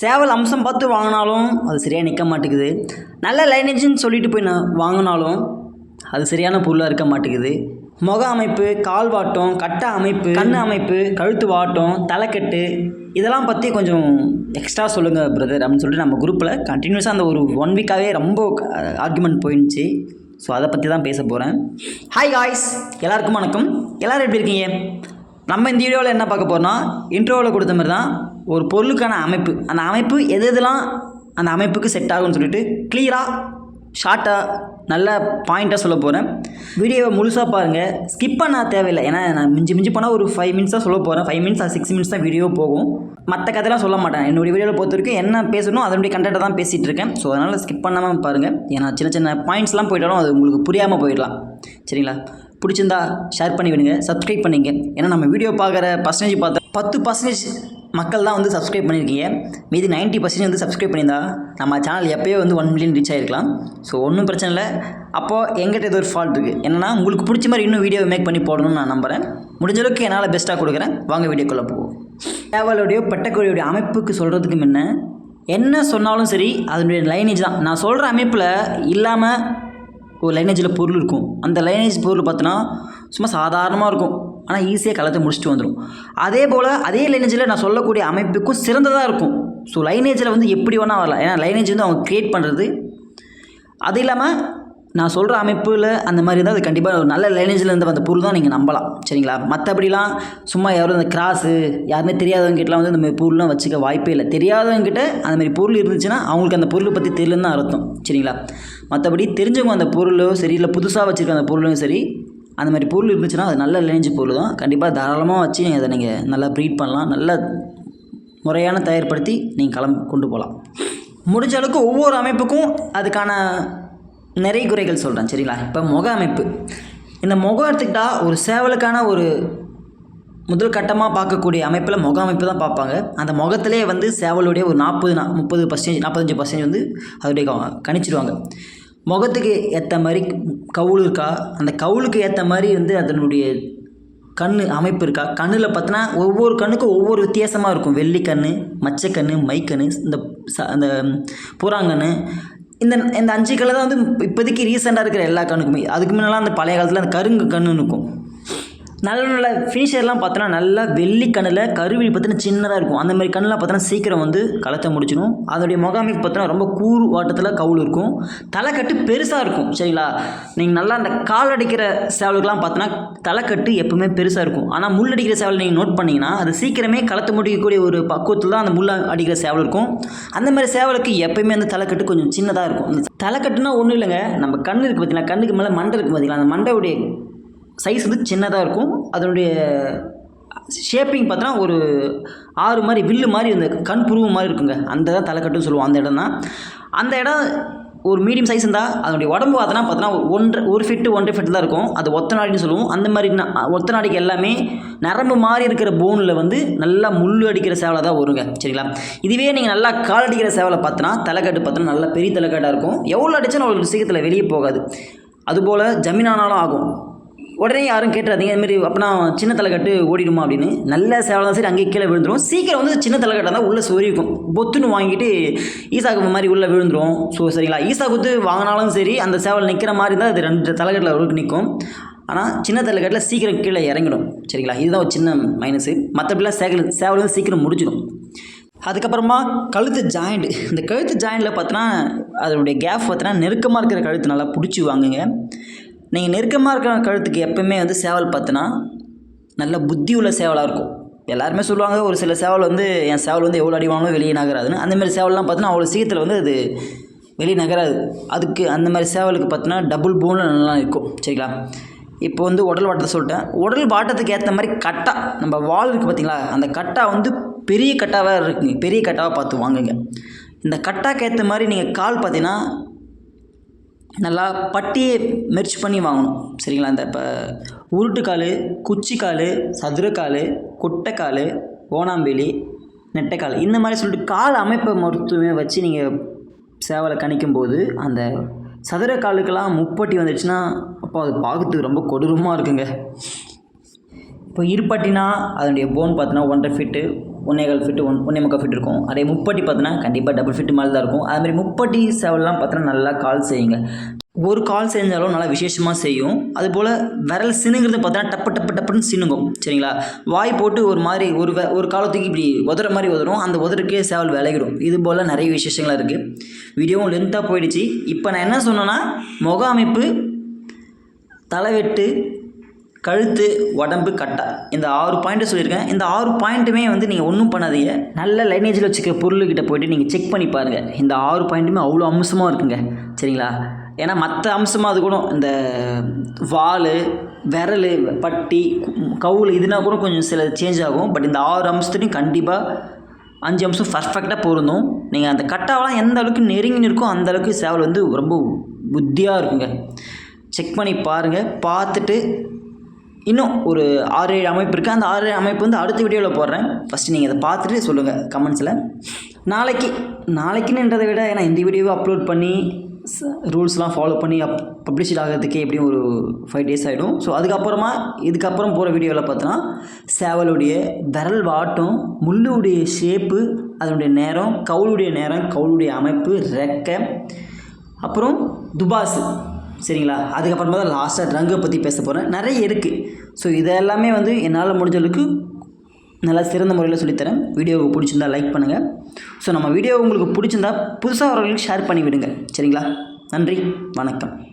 சேவல் அம்சம் பார்த்து வாங்கினாலும் அது சரியாக நிற்க மாட்டேங்குது. நல்ல லைனேஜ்னு சொல்லிட்டு போய் நான் வாங்கினாலும் அது சரியான பொருளாக இருக்க மாட்டேங்குது. முக அமைப்பு கால் வாட்டம் கட்ட அமைப்பு கண் அமைப்பு கழுத்து வாட்டம் தலைக்கட்டு இதெல்லாம் பற்றி கொஞ்சம் எக்ஸ்ட்ரா சொல்லுங்கள் பிரதர் அப்படின்னு சொல்லிட்டு நம்ம குரூப்பில் கண்டினியூஸாக அந்த ஒரு ஒன் வீக்காகவே ரொம்ப ஆர்குமெண்ட் போயிருந்துச்சு ஸோ அதை பற்றி தான் பேச போகிறேன் ஹாய் காய்ஸ் எல்லாருக்கும் வணக்கம். எல்லோரும் எப்படி இருக்கீங்க? நம்ம இந்த வீடியோவில் என்ன பார்க்க போகிறோம்னா இன்ட்ரோவில் கொடுத்த மாதிரி தான் ஒரு பொருளுக்கான அமைப்பு. அந்த அமைப்பு எது எதெல்லாம் அந்த அமைப்புக்கு செட் ஆகும்னு சொல்லிட்டு கிளியராக ஷார்ட்டாக நல்ல பாயிண்ட்டாக சொல்ல போகிறேன் வீடியோவை முழுசாக பாருங்கள் ஸ்கிப் பண்ண தேவையில்லை. ஏன்னா நான் மிஞ்சி மிஞ்சி போனால் ஒரு ஃபைவ் மினிட்ஸ் தான் சொல்ல போகிறேன் ஃபைவ் மினிட்ஸ் சிக்ஸ் மினிட்ஸ் தான் வீடியோ போகும். மற்ற கதையெல்லாம் சொல்ல மாட்டேன். என்னுடைய வீடியோவில் பொறுத்த வரைக்கும் என்ன பேசணும் அதனுடைய கண்டெக்டாக தான் பேசிகிட்டு இருக்கேன். ஸோ அதனால் ஸ்கிப் பண்ணாமல் பாருங்கள் ஏன்னா சின்ன சின்ன பாயிண்ட்ஸ்லாம் போயிட்டாலும் அது உங்களுக்கு புரியாமல் போயிடலாம். சரிங்களா? பிடிச்சிருந்தா ஷேர் பண்ணி விடுங்க சப்ஸ்கிரைப் பண்ணிங்க. ஏன்னா நம்ம வீடியோ பார்க்குற பர்சன்டேஜ் பார்த்தா பத்து பர்சன்டேஜ் மக்கள் தான் வந்து சப்ஸ்கிரைப் பண்ணியிருக்கீங்க மீதி 90% பர்சன்டேஜ் வந்து சப்ஸ்கிரைப் பண்ணியிருந்தா நம்ம சேனல் எப்போயோ வந்து ஒன் மில்லியன் ரீச் ஆகிருக்கலாம் ஸோ ஒன்றும் பிரச்சனை இல்லை. அப்போது எங்கிட்ட ஏதோ ஒரு ஃபால்ட் இருக்குது என்னென்னா உங்களுக்கு பிடிச்ச மாதிரி இன்னும் வீடியோ மேக் பண்ணி போடணும்னு நான் நம்புகிறேன் முடிஞ்ச அளவுக்கு என்னால் பெஸ்ட்டாக கொடுக்குறேன். வாங்க வீடியோக்குள்ளே போவோம். சேவலுடைய பெட்டக்கோழியுடைய அமைப்புக்கு சொல்கிறதுக்கு முன்ன என்ன சொன்னாலும் சரி அதனுடைய லைனேஜ் தான். நான் சொல்கிற அமைப்பில் இல்லாமல் ஒரு லைனேஜில் பொருள் இருக்கும். அந்த லைனேஜ் பொருள் பார்த்தோன்னா சும்மா சாதாரணமாக இருக்கும். ஆனால் ஈஸியாக கலத்தை முடிச்சுட்டு வந்துடும் அதே போல் அதே லைனேஜில் நான் சொல்லக்கூடிய அமைப்புக்கும் சிறந்ததாக இருக்கும். ஸோ லைனேஜில் வந்து எப்படி வேணால் வரலாம். ஏன்னா லைனேஜ் வந்து அவங்க க்ரியேட் பண்ணுறது அது இல்லாமல் நான் சொல்கிற அமைப்பில் அந்த மாதிரி இருந்தால் அது கண்டிப்பாக ஒரு நல்ல லைனேஜில் இருந்து வந்த பொருள் தான் நீங்கள் நம்பலாம். சரிங்களா? மற்றபடிலாம் சும்மா யாரும் இந்த கிராஸு யாருமே தெரியாதவங்க கிட்டலாம் வந்து இந்த மாதிரி பொருள்லாம் வச்சுக்க வாய்ப்பே இல்லை. தெரியாதவங்ககிட்ட அந்த மாதிரி பொருள் இருந்துச்சுன்னா அவங்களுக்கு அந்த பொருளை பற்றி தெரியலன்னு தான் அர்த்தம். சரிங்களா? மற்றபடி தெரிஞ்சவங்க அந்த பொருளோ சரி இல்லை புதுசாக வச்சுருக்க அந்த பொருளும் சரி அந்த மாதிரி பொருள் இருந்துச்சுன்னா அது நல்ல லேஞ்சு பொருள் தான். கண்டிப்பாக தாராளமாக வச்சு அதை நீங்கள் நல்லா ப்ரீட் பண்ணலாம். நல்ல முறையான தயார்படுத்தி நீங்கள் கிளம்பி கொண்டு போகலாம். முடிஞ்ச அளவுக்கு ஒவ்வொரு அமைப்புக்கும் அதுக்கான நிறைய குறைகள் சொல்கிறேன் சரிங்களா? இப்போ முக அமைப்பு. இந்த முகம் எடுத்துக்கிட்டால் ஒரு சேவலுக்கான ஒரு முதல் கட்டமாக பார்க்கக்கூடிய அமைப்பில் முக அமைப்பு தான் பார்ப்பாங்க. அந்த முகத்திலே வந்து சேவலுடைய ஒரு நாற்பது நா முப்பது பர்சன்டேஜ் நாற்பத்தஞ்சு பர்சன்டேஜ் வந்து அதோடைய கணிச்சிடுவாங்க முகத்துக்கு ஏற்ற மாதிரி கவுள் இருக்கா அந்த கவுளுக்கு ஏற்ற மாதிரி வந்து அதனுடைய கண் அமைப்பு இருக்கா? கண்ணில் பார்த்தோன்னா ஒவ்வொரு கண்ணுக்கும் ஒவ்வொரு வித்தியாசமாக இருக்கும். வெள்ளி கண் மச்சக்கண் மைக்கண் இந்த ச அந்த புறாங்கண்ணு இந்த இந்த அஞ்சு கலர் தான் வந்து இப்போதைக்கு ரீசெண்டாக இருக்கிற எல்லா கண்ணுக்குமே. அதுக்கு முன்னெல்லாம் அந்த பழைய காலத்தில் அந்த கருங்கு கண்ணு இருக்கும். நல்ல நல்ல ஃபினிஷர்லாம் பார்த்தோன்னா நல்லா வெள்ளி கண்ணில் கருவிழி பார்த்தோன்னா சின்னதாக இருக்கும். அந்த மாதிரி கண்ணெலாம் பார்த்தோன்னா சீக்கிரம் வந்து களத்தை முடிச்சிடும் அதோடைய முகாமைக்கு பார்த்தோன்னா ரொம்ப கூறு வாட்டத்தில் கவுள் இருக்கும். தலைக்கட்டு பெருசாக இருக்கும் சரிங்களா? நீங்கள் நல்லா அந்த கால் அடிக்கிற சேவலுக்கெலாம் பார்த்தோன்னா தலைக்கட்டு எப்பவுமே பெருசாக இருக்கும். ஆனால் முள் அடிக்கிற சேவல் நீங்கள் நோட் பண்ணிங்கன்னா அது சீக்கிரமே களத்தை முடிக்கக்கூடிய ஒரு பக்குவத்தில் தான் அந்த முள் அடிக்கிற சேவல் இருக்கும். அந்த மாதிரி சேவலுக்கு எப்பயுமே அந்த தலைக்கட்டு கொஞ்சம் சின்னதாக இருக்கும். தலைக்கட்டுனா ஒன்றும் இல்லைங்க. நம்ம கண்ணு இருக்குது பார்த்தீங்களா? கண்ணுக்கு மேலே மண்டை இருக்குது பார்த்தீங்களா? அந்த மண்டையுடைய சைஸ் வந்து சின்னதாக இருக்கும். அதனுடைய ஷேப்பிங் பார்த்தோன்னா ஒரு ஆறு மாதிரி வில்லு மாதிரி இந்த கண் புருவு மாதிரி இருக்குங்க. அந்த தான் தலைக்கட்டுன்னு சொல்லுவோம் அந்த இடம் தான் அந்த இடம் ஒரு மீடியம் சைஸ் இருந்தால் அதனுடைய உடம்பு பார்த்தோன்னா பார்த்தோன்னா ஒன்றரை ஒரு ஃபிட்டு ஒன்றரை ஃபிட்டு தான் இருக்கும். அது ஒத்த நாடின்னு சொல்லுவோம். அந்த மாதிரி ஒத்த நாடிக்கு எல்லாமே நரம்பு மாதிரி இருக்கிற போனில் வந்து நல்லா முள் அடிக்கிற சேவலை தான் வருங்க. சரிங்களா? இதுவே நீங்கள் நல்லா கால் அடிக்கிற சேவலை பார்த்தோன்னா தலைக்கட்டு பார்த்தோன்னா நல்லா பெரிய தலைக்கட்டாக இருக்கும். எவ்வளோ அடித்தாலும் உங்களுக்கு சீக்கிரத்தில் வெளியே போகாது. அதுபோல் ஜமீனானாலும் ஆகும். உடனே யாரும் கேட்டுறாதீங்க அதுமாரி அப்படின்னா சின்ன தலைக்கட்டு ஓடிடுமா அப்படின்னு. நல்ல சேவலை தான் சரி அங்கேயே கீழே விழுந்துரும். சீக்கிரம் வந்து சின்ன தலைக்கட்டாக தான் உள்ளே சோரிக்கும் பொத்துன்னு வாங்கிட்டு ஈசா மாதிரி உள்ளே விழுந்துடும் ஸோ சரிங்களா? ஈசா குத்து வாங்கினாலும் சரி அந்த சேவல் நிற்கிற மாதிரி தான் அது ரெண்டு தலைக்கட்டில் ஒரு நிற்கும். ஆனால் சின்ன தலைக்கட்டில் சீக்கிரம் கீழே இறங்கிடும். சரிங்களா? இதுதான் ஒரு சின்ன மைனஸு மற்றபடிலாம் சேகல் சேவல் வந்து சீக்கிரம் முடிச்சிடும் அதுக்கப்புறமா கழுத்து ஜாயிண்ட் இந்த கழுத்து ஜாயிண்டில் பார்த்தோன்னா அதனுடைய கேப் பார்த்தோன்னா நெருக்கமாக இருக்கிற கழுத்து நல்லா பிடிச்சி வாங்குங்க. நீங்கள் நெருக்கமாக இருக்கிற கழுத்துக்கு எப்பவுமே வந்து சேவல் பார்த்தோன்னா நல்ல புத்தி உள்ள சேவலாக இருக்கும். எல்லாருமே சொல்லுவாங்க ஒரு சில சேவல் வந்து என் சேவல் வந்து எவ்வளோ அடி வெளியே நகராதுன்னு. அந்த மாதிரி சேவல்லாம் பார்த்தோன்னா அவ்வளோ சீக்கிரத்தில் வந்து அது வெளியே நகராது. அதுக்கு அந்த மாதிரி சேவலுக்கு பார்த்தோன்னா டபுள் போனில் நல்லா இருக்கும். சரிங்களா? இப்போ வந்து உடல் வாட்டத்தை சொல்லிட்டேன். உடல் வாட்டத்துக்கு ஏற்ற மாதிரி கட்டா நம்ம வால் இருக்குது பார்த்தீங்களா அந்த கட்டா வந்து பெரிய கட்டாவாக இருக்குங்க பெரிய கட்டாவாக பார்த்து வாங்குங்க. இந்த கட்டாக்கு ஏற்ற மாதிரி நீங்கள் கால் பார்த்தீங்கன்னா நல்லா பட்டியை மெர்ச் பண்ணி வாங்கணும். சரிங்களா? இந்த இப்போ உருட்டுக்கால் குச்சிக்கால் சதுரக்கால் கொட்டைக்கால் ஓனாம்பேலி நெட்டைக்கால் இந்த மாதிரி சொல்லிட்டு கால் அமைப்பை மருத்துவமே வச்சு நீங்கள் சேவலை கணிக்கும் போது அந்த சதுர காலுக்கெல்லாம் முப்பட்டி வந்துடுச்சுன்னா அப்போ அது பார்க்கறதுக்கு ரொம்ப கொடூரமாக இருக்குங்க. இப்போ இருப்பட்டினா அதனுடைய போன் பார்த்தோன்னா ஒன்றரை ஃபிட்டு ஒன்னேகால் ஃபிட்டு ஒன் ஒன்றே முக்கால் ஃபிட் இருக்கும். அதே முப்பட்டி பார்த்தோன்னா கண்டிப்பாக டபுள் ஃபிட் மேலே தான் இருக்கும் அதுமாதிரி முப்பட்டி சேவல்லாம் பார்த்தோன்னா நல்லா கால் செய்யுங்க. ஒரு கால் செஞ்சாலும் நல்லா விசேஷமாக செய்யும். அதுபோல் விரல் சினுங்கிறது பார்த்தோன்னா டப்பு டப்பு டப்புன்னு சினுங்கும். சரிங்களா? வாய் போட்டு ஒரு மாதிரி ஒரு வே ஒரு காலத்துக்கு இப்படி உதற மாதிரி உதறும். அந்த உதறக்கே சேவல் விளையிடும். இது போல் நிறைய விசேஷங்கள் இருக்குது வீடியோவும் லென்த்தாக போயிடுச்சு. இப்போ நான் என்ன சொன்னேன்னா முக அமைப்பு தலைவெட்டு கழுத்து உடம்பு கட்டா. இந்த ஆறு பாயிண்ட்டு சொல்லியிருக்கேன். இந்த ஆறு பாயிண்ட்டுமே வந்து நீங்கள் ஒன்றும் பண்ணாதீங்க. நல்ல லைனேஜில் வச்சுக்க பொருள்கிட்ட போயிட்டு நீங்கள் செக் பண்ணி பாருங்கள் இந்த ஆறு பாயிண்ட்டுமே அவ்வளோ அம்சமாக இருக்குங்க. சரிங்களா? ஏன்னா மற்ற அம்சமாக அது கூட இந்த வால் விரல் பட்டி கவுள் இதுனா கூட கொஞ்சம் சில சேஞ்ச் ஆகும். பட் இந்த ஆறு அம்சத்துலையும் கண்டிப்பாக அஞ்சு அம்சம் பர்ஃபெக்டாக பொருந்தும். நீங்கள் அந்த கட்டாவெல்லாம் எந்த அளவுக்கு நெருங்கி இருக்கோ அந்த அளவுக்கு சேவல் வந்து ரொம்ப புத்தியாக இருக்குங்க. செக் பண்ணி பாருங்கள் பார்த்துட்டு இன்னும் ஒரு ஆறு ஏழு அமைப்பு இருக்குது அந்த ஆறு ஏழு அமைப்பு வந்து அடுத்த வீடியோவில் போடுறேன். ஃபஸ்ட்டு நீங்கள் அதை பார்த்துட்டு சொல்லுங்கள் கமெண்ட்ஸில் நாளைக்கு நாளைக்குன்னுன்றதை விட ஏன்னா இந்த வீடியோவை அப்லோட் பண்ணி ரூல்ஸ்லாம் ஃபாலோ பண்ணி அப் பப்ளிஷ் ஆகிறதுக்கே எப்படியும் ஒரு ஃபைவ் டேஸ் ஆகிடும் ஸோ அதுக்கப்புறமா இதுக்கப்புறம் போகிற வீடியோவில் பார்த்தோன்னா சேவலுடைய விரல் வாட்டம் முள்ளுடைய ஷேப்பு அதனுடைய நேரம் கவுளுடைய நேரம் கவுளுடைய அமைப்பு ரெக்கை அப்புறம் துபாஸ் சரிங்களா? அதுக்கப்புறமா தான் லாஸ்ட்டாக ட்ரங்கை பற்றி பேச போகிறேன் நிறைய இருக்குது ஸோ இதெல்லாமே வந்து என்னால் முடிஞ்சளவுக்கு நல்லா சிறந்த முறையில் சொல்லித்தரேன். வீடியோவுக்கு பிடிச்சிருந்தா லைக் பண்ணுங்கள் ஸோ நம்ம வீடியோ உங்களுக்கு பிடிச்சிருந்தா புதுசாக வரவங்களுக்கு ஷேர் பண்ணி விடுங்க சரிங்களா? நன்றி. வணக்கம்.